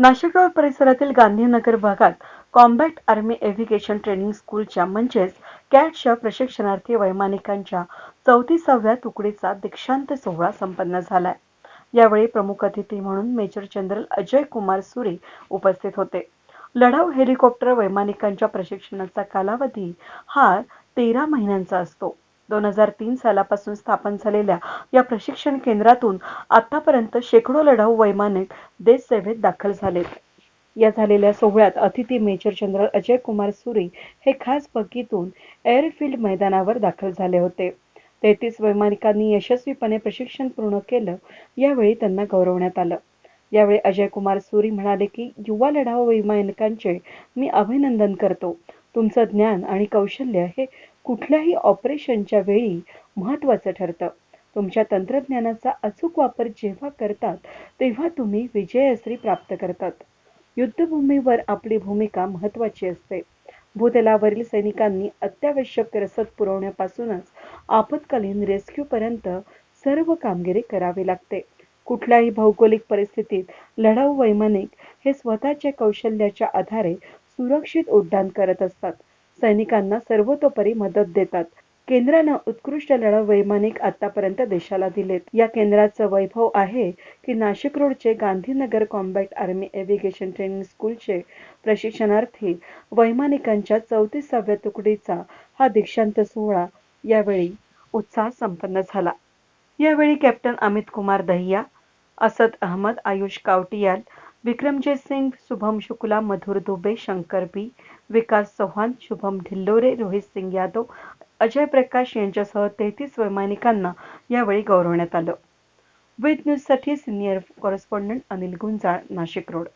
Nashik road परिसरातील गांधीनगर भागात combat army aviation training स्कूलच्या म्हणजेच कॅटच्या प्रशिक्षणार्थी वैमानिकांच्या चौतीसाव्या तुकडीचा दीक्षांत सोहळा संपन्न झालाय. यावेळी प्रमुख अतिथी म्हणून मेजर जनरल अजय कुमार सुरे उपस्थित होते. लढाऊ हेलिकॉप्टर वैमानिकांच्या प्रशिक्षणाचा कालावधी हा तेरा महिन्यांचा असतो. दोन हजार तीन सालापासून स्थापन झालेल्या या प्रशिक्षण केंद्रातून आतापर्यंत शेकडो लढाऊ वैमानिक देश सेवेत दाखल झालेत. या झालेल्या सोहळ्यात अतिथी मेजर जनरल अजय कुमार सुरी हे खास बगीतून एअरफील्ड मैदानावर दाखल झाले होते. तेहतीस वैमानिकांनी यशस्वीपणे प्रशिक्षण पूर्ण केलं यावेळी त्यांना गौरवण्यात आलं. यावेळी अजय कुमार सुरी म्हणाले की युवा लढाऊ वैमानिकांचे मी अभिनंदन करतो. तुमचं ज्ञान आणि कौशल्य हे कुठल्याही ऑपरेशनच्या वेळी महत्त्वाचं ठरतं. तुमच्या तंत्रज्ञानाचा अचूक वापर जेव्हा करतात तेव्हा तुम्ही विजयश्री प्राप्त करतात. युद्धभूमीवर आपली भूमिका महत्त्वाची असते. भूतलावरील सैनिकांनी अत्यावश्यक रसद पुरवण्यापासूनच आपत्कालीन रेस्क्यूपर्यंत सर्व कामगिरी करावी लागते. कुठल्याही भौगोलिक परिस्थितीत लढाऊ वैमानिक हे स्वतःच्या कौशल्याच्या आधारे सुरक्षित उड्डाण करत असतात. सैनिकांना सर्वतोपरी मदत देतात. केंद्रानं उत्कृष्ट लढा वैमानिक आतापर्यंत देशाला दिलेत. या केंद्राचं वैभव आहे की नाशिक रोडचे Gandhinagar combat army aviation training स्कूलचे प्रशिक्षणार्थी वैमानिकांच्या चौतीसाव्या तुकडीचा हा दीक्षांत सोहळा यावेळी उत्साह संपन्न झाला. यावेळी कॅप्टन अमित कुमार दहिया असद अहमद आयुष कावटियाल विक्रमजीत सिंग शुभम शुक्ला मधुर दुबे शंकर बी विकास चव्हाण शुभम ढिल्लोरे रोहित सिंग यादव अजय प्रकाश यांच्यासह तेहतीस वैमानिकांना यावेळी गौरवण्यात आलं. विद न्यूजसाठी senior correspondent Anil Gunjal Nashik road.